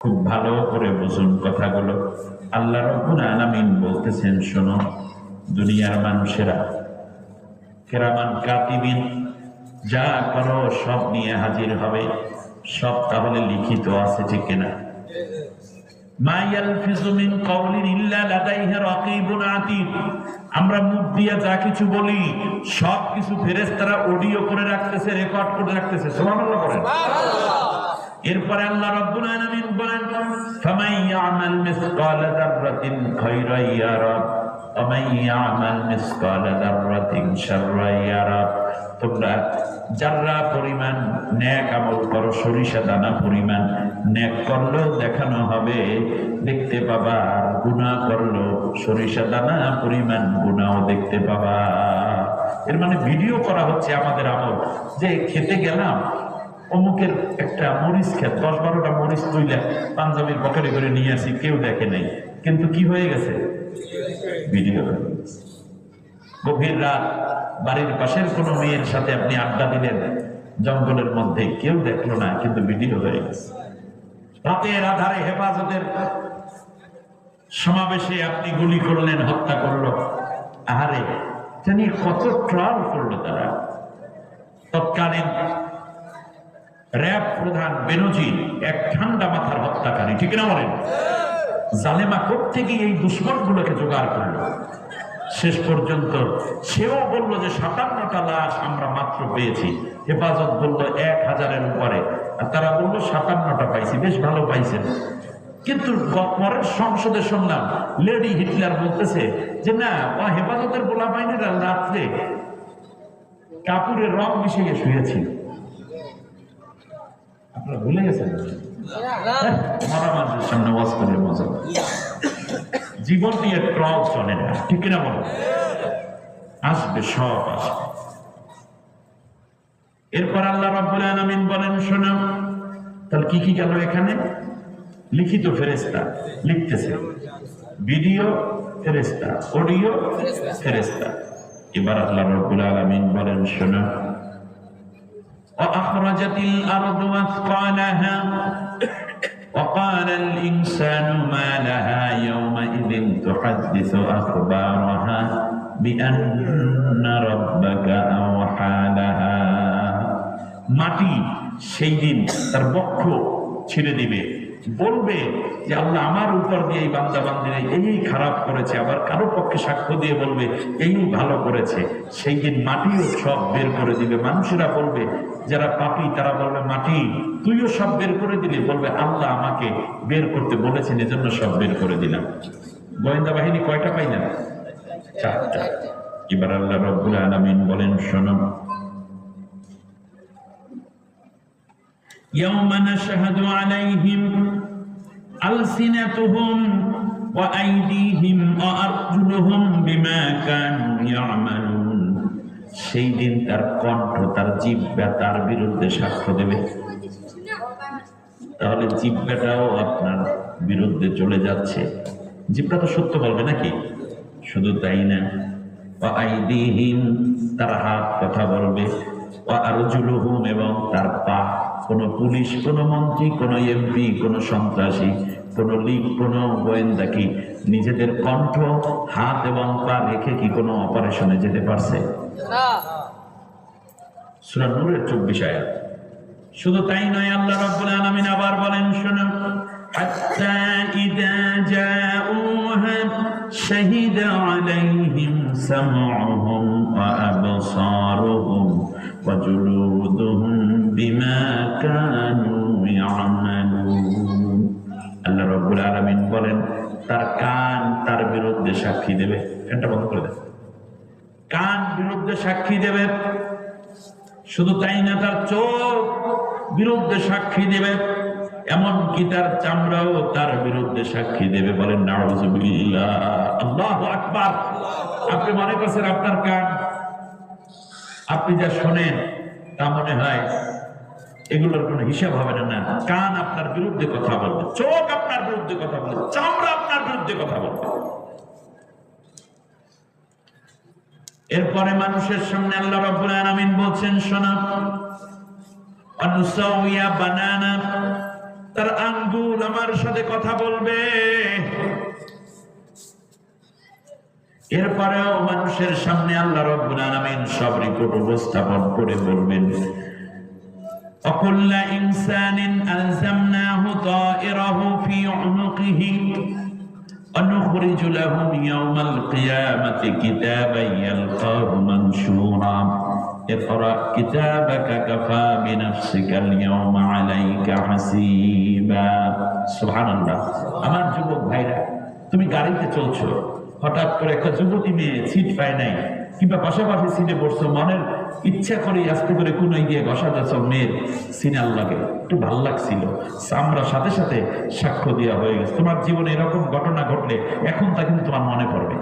খুব ভালো করে বুঝুন কথাগুলো। আল্লাহ রব্বুল আলামিন বলতেছেন, শোনো, দুনিয়ার মানুষেরা, কেরামান কাতিবিন, যা করো সব নিয়ে হাজির হবে, সব তাহলে লিখিত আছে ঠিক কিনা? আমরা মুখ দিয়ে যা কিছু বলি, সব কিছু ফেরেশতারা অডিও করে রাখতেছে রেকর্ড করে রাখতেছে। এরপরে আল্লাহ রাব্বুল আলামিন বলেন ইয়ামাল মিসকালা যাররাতিন ইয়ারা ইয়ামাল মিসকালা যাররাতিন ইয়ারা তোমরা পরিমাণ আমল করো, সরিষা দানা পরিমাণ করলেও দেখানো হবে, দেখতে পাবা গুনাহ করল সরিষা দানা পরিমাণ দেখতে পাবা। এর মানে ভিডিও করা হচ্ছে আমাদের আমল। যে খেতে গেলাম অমুকের একটা মরিচ খেত, দশ বারোটা মরিচ তুইলে পাঞ্জাবির পকেটে করে নিয়ে আসি, কেউ দেখে নাই। কিন্তু কি হয়ে গেছে? ভিডিও। গভীর রাত, বাড়ির পাশের কোনো মেয়ের সাথে আপনি আড্ডা দিলেন, জঙ্গলের মধ্যে কেউ দেখল না, কিন্তু ভিডিও হয়ে গেছে। রাতের আধারে হেফাজতের সমাবেশে আপনি গুলি করলেন, হত্যা করল। আহারে, জানি কত ট্রাল করল তারা। তৎকালীন র্যাব প্রধান বেনজির এক ঠান্ডা মাথার হত্যাকারী, ঠিক না বলেন? জালেমা থেকে এই দুশ্মন গুলোকে জোগাড় করল। শেষ পর্যন্ত সেও বলল যে, সাতান্নটা লাশ আমরা মাত্র পেয়েছি। হেফাজত বলল এক হাজারের উপরে। আর তারা বলল, সাতান্নটা পাইছি, বেশ ভালো পাইছেন। কিন্তু পরের সংসদে শুনলাম, লেডি হিটলার বলতেছে যে, না, ও হেফাজতের গোলা বাহিনীরা রাত্রে কাপুরের রং মিশিয়ে শুয়েছিল। আপনারা ভুলে গেছেন? হ্যাঁ, মানুষের সামনে ওয়াজ করে মজা। জীবন নিয়ে চলে না ঠিক না বলো? আসবে সব আসবে। এরপর আল্লাহ রাব্বুল আলামিন বলেন শোনো তাহলে কি কি গেল এখানে? লিখিত ফেরেস্তা লিখতেছে। ভিডিও ফেরেস্তা অডিও ফেরেস্তা এবার আল্লাহ রাব্বুল আলামিন বলেন শোনো وأخرجت الأرض أثقالها وقال الإنسان ما لها يومئذ تحدث أخبارها بأن ربك أوحى لها মাটি সেই দিন তার বক্ষ ছেড়ে দিবে বলবে যে আল্লাহ আমার উপর দিয়ে এই বান্দা বান্দিরা এই এই খারাপ করেছে আবার কারো পক্ষে সাক্ষ্য দিয়ে বলবে এই ভালো করেছে সেই দিন মাটিও সব বের করে দিবে মানুষেরা বলবে যারা পাপি তারা বলবে মাটি তুইও সব বের করে দিলে বলবে আল্লাহ আমাকে বের করতে বলেছেন এজন্য সব বের করে দিলাম গোয়েন্দা বাহিনী কয়টা পাই না চারটা এবার আল্লাহ রব্বুল আলামিন বলেন শোনো يوم نشهد عليهم ألسنتهم وأيديهم وأرجلهم بما كانوا يعملون সেই দিন তার কণ্ঠ, তার জিব্বা তার বিরুদ্ধে সাক্ষ্য দেবে। তাহলে জিব্বাটাও আপনার বিরুদ্ধে চলে যাচ্ছে। জিব্বা তো সত্য বলবে নাকি? শুধু তাই না। আইদিহীন, তার হাত কথা বলবে। এবং তার পা। কোন পুলিশ, কোন মন্ত্রী, কোন এমপি, কোন সন্ত্রাসী, কোন লীগ, কোন গোয়েন্দা কি নিজেদের কণ্ঠ, হাত এবং পা রেখে কি কোনো অপারেশনে যেতে পারছে? সূরা নূরের চব্বিশ আয়াত। শুধু তাই নয়, আল্লাহ রাব্বুল আবার বলেন, শুনুন। বিমা আল্লাহ রাব্বুল আলামিন বলেন, তার কান তার বিরুদ্ধে সাক্ষী দেবে। এটা বন্ধ করে দেবে কান বিরুদ্ধে সাক্ষী দেবে। শুধু তাই না, তার চোখ বিরুদ্ধে সাক্ষী দেবে, এমনকি তার চামড়াও তার বিরুদ্ধে সাক্ষী দেবে বলেন আপনি মনে করছেন আপনার কান? আপনি যা শোনেন, তা মনে হয় এগুলোর কোনো হিসাব হবে না। কান আপনার বিরুদ্ধে কথা বলবে, চোখ আপনার বিরুদ্ধে কথা বলবে, চামড়া আপনার বিরুদ্ধে কথা বলবে। এরপরে মানুষের সামনে আল্লাহ রাব্বুল আলামিন বলছেন, শোনা। অনুসাউয়া বানানা। তার আঙ্গুল আমার সাথে কথা বলবে। এরপরেও মানুষের সামনে আল্লাহ রব্বুল আলামিন সব রিপোর্ট উপস্থাপন করে বলবেন অকুল্লা ইনসানিন আলজামনাহু তায়রাহু ফি উনুকিহি। ونخرج له يوم القيامة كتابا يلقاه منشورا اقرأ كتابك كفى بنفسك اليوم عليك حسيبا سبحان الله আমার যুবক ভাইরা তুমি গাড়িতে চলছো হঠাৎ করে একটা যুবতী মেয়ে সিট পায় নাই কিংবা পাশাপাশি সিটে বসছো মনের ইচ্ছা করে আস্তে করে কোন গিয়ে বসা যাচ্ছ মেয়ের সিনাল লাগে। একটু ভালো লাগছিল। আমরা সাথে সাথে সাক্ষ্য দেওয়া হয়ে গেছে। তোমার জীবনে এরকম ঘটনা ঘটলে এখন তা কিন্তু তোমার মনে পড়বে।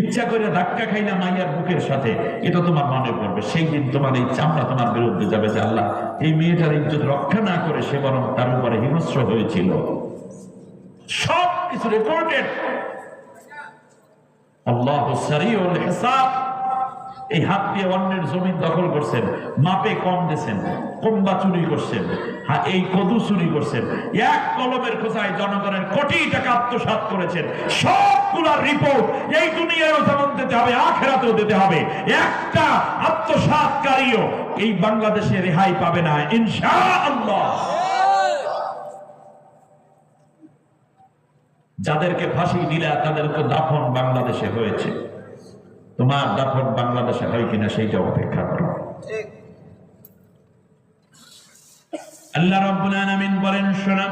ইচ্ছা করে ধাক্কা খাইলা মাইয়ার বুকের সাথে, এটা তোমার মনে পড়বে। সেই দিন তোমার এই চামড়া তোমার বিরুদ্ধে যাবে যে আল্লাহ, এই মেয়েটার ইজ্জত রক্ষা না করে সে বরং তার উপরে হিংস্র হয়েছিল। সব কিছু রেকর্ডেড আল্লাহ হিসাব। এই হাত দিয়ে অন্যের জমিন দখল করছেন, মাপে কম দিয়েছেন কম্বা চুরি করছেন হ্যাঁ এই কদু চুরি করছেন, এক কলমের খোঁজায় জনগণের কোটি টাকা আত্মসাৎ করেছেন সবগুলার রিপোর্ট এই দুনিয়ায়ও যেমন দিতে হবে, আখেরাতেও দিতে হবে, একটা আত্মসাৎকারীও এই বাংলাদেশে রেহাই পাবে না ইনশা আল্লাহ যাদেরকে ফাঁসি দিলা তাদেরকে দাফন বাংলাদেশে হয়েছে। তোমার দাফন বাংলাদেশে হয় কিনা সেইটা অপেক্ষা করো। আল্লাহ রাব্বুল আলামিন বলেন, শোনা।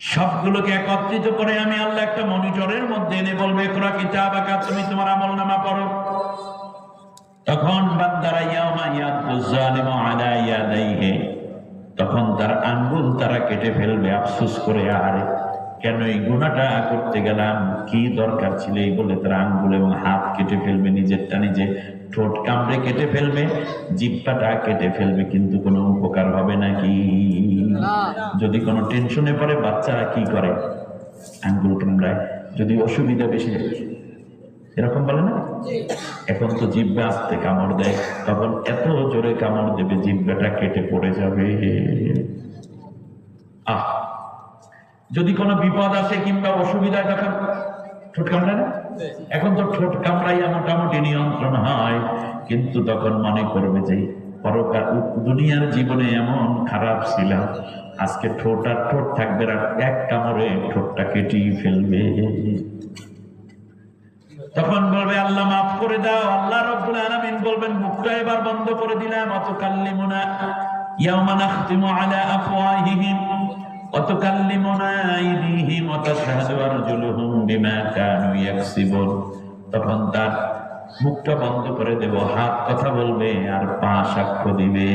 সবগুলোকে একত্রিত করে আমি আল্লাহ একটা মনিটরের মধ্যে এনে কিতাব তুমি তোমার আমল নামা পড়ো। তখন বান্দারা ইয়ামা ইয়াদু জালিমু আলা ইয়াদাইহি, তখন তার আঙ্গুল তারা কেটে ফেলবে, আফসোস করে আরে কেন এই গুণাটা করতে গেলাম? কি দরকার ছিল এই বলে তার আঙ্গুল এবং হাত কেটে ফেলবে নিজেরটা নিজে ঠোঁট কামড়ে কেটে ফেলবে জিব্বাটা কেটে ফেলবে কিন্তু কোনো উপকার হবে নাকি? যদি কোনো টেনশনে পড়ে বাচ্চারা কি করে? আঙ্গুল কামড়ায়। যদি অসুবিধা বেশি এরকম বলে না? এখন তো জিব্বা আসতে কামড় দেয়। তখন এত জোরে কামড় দেবে জিব্বাটা কেটে পড়ে যাবে। আহ! যদি কোনো বিপদ আসে কিংবা অসুবিধা তখন ঠোঁট কামড়ায় না? এখন তো ঠোঁট কামড়াইয়া মোটামুটি নিয়ন্ত্রণ হয়, কিন্তু তখন মনে করবে যে পরকার দুনিয়ার জীবনে এমন খারাপ ছিলাম আজকে ঠোঁট আর ঠোঁট থাকবে আর এক কামড়ে ঠোঁটটা কেটেই ফেলবে। তখন বলবে, আল্লাহ মাফ করে দাও, আল্লাহ রব্বুল আলামিন বলবেন মুখটা এবার বন্ধ করে দিলাম অত কাল্লিমুনা ইয়াওমা নাখতিমু আলা আফওয়াহিহিম। অত কাল্লিমুনা আইদিহিম ওয়া তাশহাদু আরজুলুহুম বিমা কানু ইয়াকসিবুন তখন তার মুখটা বন্ধ করে দেব হাত কথা বলবে আর পা সাক্ষ্য দিবে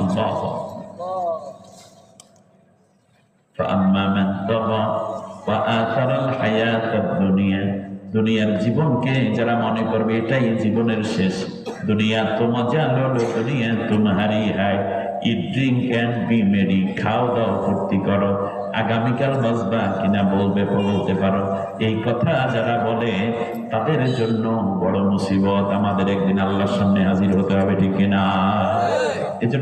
আল্লাহ فأما من طغى وآثر الحياة الدنيا দুনিয়ার জীবনকে যারা মনে করবে এটাই জীবনের শেষ। দুনিয়া তো মজা হলো দুনিয়া তোমারই হায়। Eat drink and be merry খাও দাও ফুর্তি করো। আগামীকাল বাঁচবা কিনা বলবে বলতে পারো। এই কথা যারা বলে তাদের জন্য বড় মুসিবত। আমাদের একদিন আল্লাহর সামনে হাজির হতে হবে ঠিক কিনা? এজন্য